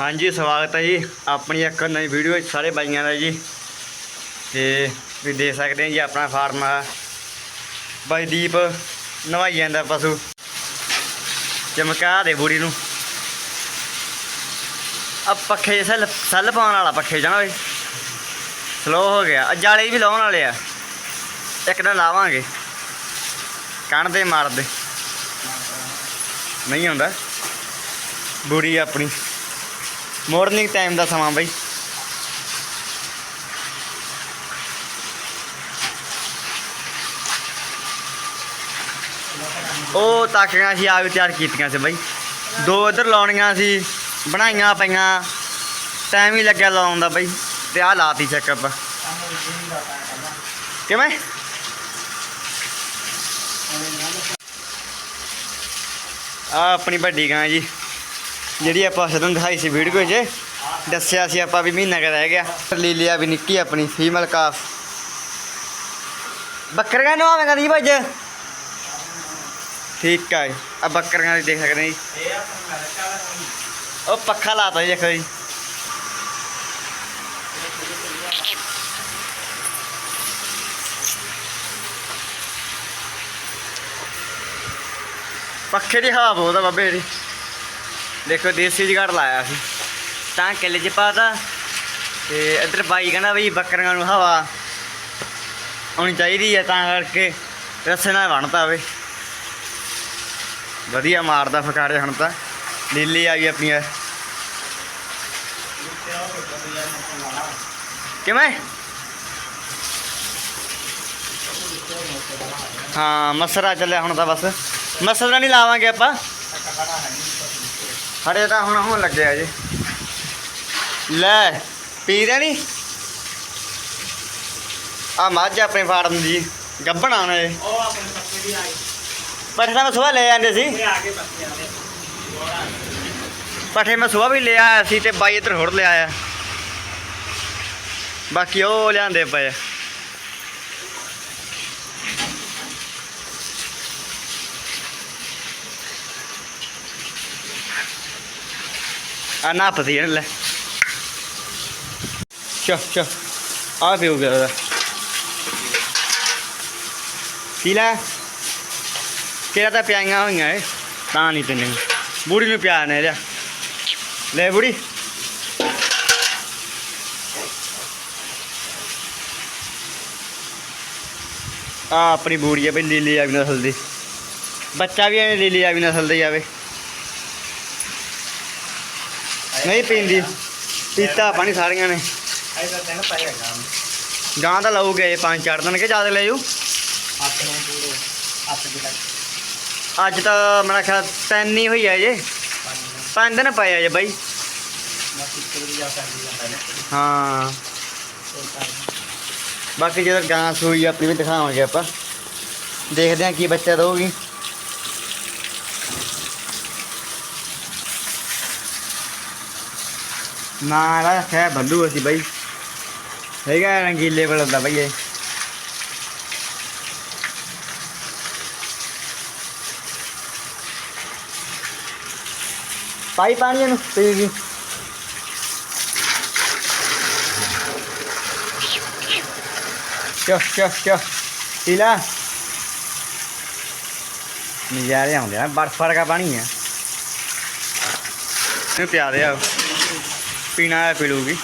ਹਾਂਜੀ, ਸਵਾਗਤ ਹੈ ਜੀ। ਆਪਣੀ ਇੱਕ ਨਵੀਂ ਵੀਡੀਓ ਵਿੱਚ ਸਾਰੇ ਬਾਈਆਂ ਦਾ ਜੀ। ਤੇ ਵੀ ਦੇਖ ਸਕਦੇ ਆ ਜੀ, ਆਪਣਾ ਫਾਰਮ ਆ। ਬਾਈ ਦੀਪ ਨਵਾਈ ਜਾਂਦਾ ਪਸ਼ੂ। ਚਮਕਾ ਦੇ ਬੁੜੀ ਨੂੰ। ਆ ਪੱਖੇ ਸੈੱਲ ਸੈੱਲ ਪਾਉਣ ਵਾਲਾ ਪੱਖੇ ਜਾਣਾ ਓਏ। ਸਲੋ ਹੋ ਗਿਆ। ਆ ਜਾਲੇ ਵੀ ਲਾਉਣ ਵਾਲੇ ਆ। ਇੱਕ ਦਿਨ ਲਾਵਾਂਗੇ। ਕਣ ਦੇ ਮਾਰਦੇ ਨਹੀਂ ਹੁੰਦਾ ਬੁੜੀ ਆਪਣੀ। ਮਾਰਨਿੰਗ ਟਾਈਮ ਦਾ ਸਮਾਂ ਬਈ। ਉਹ ਤਾਕੀਆਂ ਸੀ ਆਗ ਤਿਆਰ ਕੀਤੀਆਂ ਸੀ ਬਾਈ। ਦੋ ਇਧਰ ਲਾਉਣੀਆਂ ਸੀ, ਬਣਾਈਆਂ ਪਈਆਂ। ਟਾਈਮ ਹੀ ਲੱਗਿਆ ਲਾਉਣ ਦਾ ਬਈ, ਤੇ ਆ ਲਾਤੀ ਚੈੱਕਅਪ ਕਿਵੇਂ? ਆ ਆਪਣੀ ਵੱਡੀ ਗਾਂ ਜੀ। ਜਿਹੜੀ ਆਪਾਂ ਸਦੋਂ ਦਿਖਾਈ ਸੀ ਵੀਡੀਓ 'ਚ ਦੱਸਿਆ ਸੀ ਆਪਾਂ ਵੀ ਮਹੀਨਾ ਕੁ ਰਹਿ ਗਿਆ। ਲੀਲੀਆ ਵੀ ਨਿੱਕੀ ਆਪਣੀ ਫੀਮੇਲ ਕਾਫ ਬੱਕਰੀਆਂ ਨੂੰ ਆਵੇਂਗਾ ਦੀ ਭੱਜ? ਠੀਕ ਹੈ ਆ ਬੱਕਰੀਆਂ ਦੀ ਦੇਖ ਸਕਦੇ ਜੀ। ਉਹ ਪੱਖਾ ਲਾਤਾ ਜੀ, ਦੇਖੋ ਜੀ। ਪੱਖੇ ਦੀ ਹਵਾ ਬਹੁਤ ਆ ਬਾਬੇ ਜੀ ਦੇਖੋ ਦੇਸੀ ਜਗਾੜ ਲਾਇਆ ਸੀ। ਤਾਂ ਕਿੱਲੇ 'ਚ ਪਾਤਾ। ਤੇ ਇੱਧਰ ਬਾਈ ਕਹਿੰਦਾ ਵੀ ਬੱਕਰੀਆਂ ਨੂੰ ਹਵਾ ਹੋਣੀ ਚਾਹੀਦੀ ਹੈ ਤਾਂ ਕਰਕੇ ਰੱਸੇ ਨਾਲ ਬਣਦਾ ਵੇ। ਵਧੀਆ ਮਾਰਦਾ ਫਕਾਰੇ ਹੁਣ ਤਾਂ। ਲੀਲੀ ਆ ਗਈ ਆਪਣੀ ਇਹ। ਕਿਵੇਂ? ਹਾਂ, ਮਸਰਾ ਚੱਲਿਆ ਹੁਣ ਤਾਂ ਬਸ। ਮਸਰਾ ਨਹੀਂ ਲਾਵਾਂਗੇ ਆਪਾਂ। ਹੜੇ ਤਾਂ ਹੁਣ ਹੋਣ ਲੱਗਿਆ ਜੀ। ਲੈ ਪੀ ਦੇਣੀ? ਆ ਮੱਝ ਆਪਣੇ ਫਾਰਮ ਦੀ ਗੱਭਣਾ ਨੇ ਉਹ ਆਪਣੇ ਪੱਕੇ ਦੀ ਆ ਗਈ ਪੱਠੇ ਤਾਂ ਮੈਂ ਸੁਬਾਹ ਲੈ ਜਾਂਦੇ ਸੀ। ਇਹ ਆ ਕੇ ਪੱਕੇ ਆਲੇ ਪੱਠੇ ਮੈਂ ਸੁਬਾਹ ਵੀ ਲੈ ਆਇਆ ਸੀ ਤੇ ਬਾਈ ਇੱਧਰ ਹੋਰ ਲੈ ਆਇਆ ਬਾਕੀ ਉਹ ਲਿਆਂਦੇ ਪਏ ਆ। ਆ ਨਾ ਪਤੀ ਲੈ। ਚੋ ਚੋ ਆ ਵੀ ਹੋ ਗਿਆ ਉਹਦਾ? ਪੀ ਲੈ? ਕਿਹੜਾ ਤਾਂ ਪਿਆਈਆਂ ਹੋਈਆਂ ਏ ਤਾਂ ਨਹੀਂ ਤੈਨੂੰ ਬੁੜੀ ਨੂੰ ਪਿਆ ਨੇ ਲਿਆ ਲੈ ਬੁੜੀ। ਆ ਆਪਣੀ ਬੂੜੀ ਆ ਬਈ, ਲੀਲੀ ਆ ਵੀ ਨਸਲ ਦੀ। ਬੱਚਾ ਵੀ ਐ ਲੀਲੀ ਆ ਵੀ ਨਸਲ ਦਾ ਹੀ ਆਵੇ ਨਹੀਂ ਪੀਂਦੀ। ਪੀਤਾ, ਪਾਣੀ ਸਾਰੀਆਂ ਨੇ। ਆਈ ਤੈਨੂੰ ਪਾਇਆ ਗਾਂ ਤਾਂ ਲਾਉਗੇ ਇਹ ਪੰਜ ਚਾਰ ਦਿਨ, ਕਿ ਜ਼ਿਆਦਾ ਲੈ ਜਾਊ ਅੱਜ ਤਾਂ ਮੇਰਾ ਖਿਆਲ ਤਿੰਨ ਹੀ ਹੋਈ ਹੈ ਜੇ ਪੰਜ ਦਿਨ ਪਏ ਆ ਜੇ ਬਾਈ। ਹਾਂ। ਬਾਕੀ ਜਦੋਂ ਗਾਂ ਸੂਈ ਆਪਣੀ ਵੀ ਦਿਖਾਵਾਂਗੇ ਆਪਾਂ। ਦੇਖਦੇ ਹਾਂ ਕੀ ਬੱਚਾ ਦਊਗੀ। ਨਾ ਰਾ ਖੈ ਬੱਲੂ ਅਸੀਂ ਬਾਈ। ਹੈਗਾ ਰੰਗੀਲੇ ਵਾਲਾ ਦਾ ਬਾਈ ਇਹ। ਪਾਈ ਪਾਣੀ ਇਹਨੂੰ ਪੀਗੀ ਚੋ ਚੋ ਚੋ ਪੀਲਾ ਨਜ਼ਾਰੇ ਆਉਂਦੇ ਆ, ਬਰਫ ਵਰਗਾ ਪਾਣੀ ਆ। ਇਹ ਪਿਆ ਦੇ ਆ ਪੀਣਾ ਹੈ, ਪੀ ਲੂਗੀ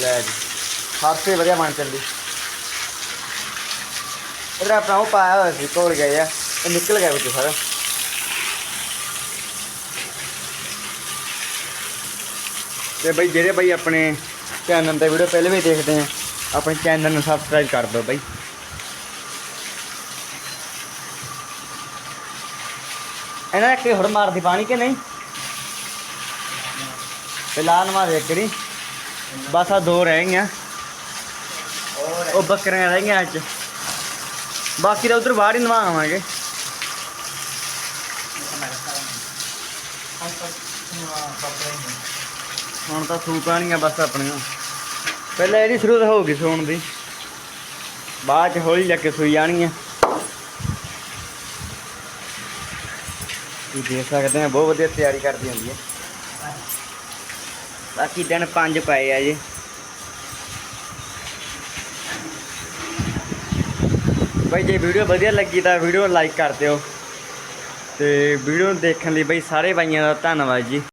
ਲੈ ਜੀ। ਖਾਸੇ ਵਧੀਆ ਬਣ ਚੱਲਦੀ ਇਹਦਾ ਆਪਣਾ ਉਹ ਪਾਇਆ ਹੋਇਆ ਸੀ ਕੋਲ ਗਿਆ ਆ ਇਹ ਨਿਕਲ ਗਿਆ ਵਿੱਚ ਸਾਰਾ। ਤੇ ਬਈ ਜਿਹੜੇ ਬਈ ਆਪਣੇ ਚੈਨਲ ਤੇ ਵੀਡੀਓ ਪਹਿਲੇ ਵੀ ਦੇਖਦੇ ਆ, ਆਪਣੇ ਚੈਨਲ ਨੂੰ ਸਬਸਕ੍ਰਾਈਬ ਕਰ ਦਿਓ ਬਈ। ਇਹਨਾਂ ਨੇ ਕਿ ਮਾਰਦੀ ਪਾਣੀ ਕਿ ਨਹੀਂ? ਫਿਲਹਾਲ ਮਾਰ ਦੇ ਕਰੀ ਬਸ ਆ ਦੋ ਰਹਿ ਗਈਆਂ। ਉਹ ਬੱਕਰੀਆਂ ਰਹਿ ਗਈਆਂ ਅੱਜ। ਬਾਕੀ ਤਾਂ ਉਧਰ ਬਾਹਰ ਹੀ ਨਵਾਵਾਂਗੇ ਹੁਣ ਤਾਂ ਸੂ ਪੈਣੀਆਂ ਬਸ ਆਪਣੀਆਂ। ਪਹਿਲਾਂ ਇਹਦੀ ਸ਼ੁਰੂ ਤਾਂ ਗਈ ਸੌਣ ਦੀ। ਬਾਅਦ ਚ ਹੌਲੀ ਲੈ ਕੇ ਸੂਈ ਜਾਣਗੀਆਂ ਤੁਸੀਂ ਦੇਖ ਸਕਦੇ ਆ ਬਹੁਤ ਵਧੀਆ ਤਿਆਰੀ ਕਰਦੀ ਹੁੰਦੀ ਹੈ। ਬਾਕੀ ਦਿਨ ਪੰਜ ਪਏ ਆ ਜੀ। ਬਈ ਜੇ ਵੀਡੀਓ ਵਧੀਆ ਲੱਗੀ ਤਾਂ ਵੀਡੀਓ ਲਾਈਕ ਕਰ ਦਿਓ। ਤੇ ਵੀਡੀਓ ਨੂੰ ਦੇਖਣ ਲਈ ਬਈ ਸਾਰੇ ਬਾਈਆਂ ਦਾ ਧੰਨਵਾਦ ਜੀ।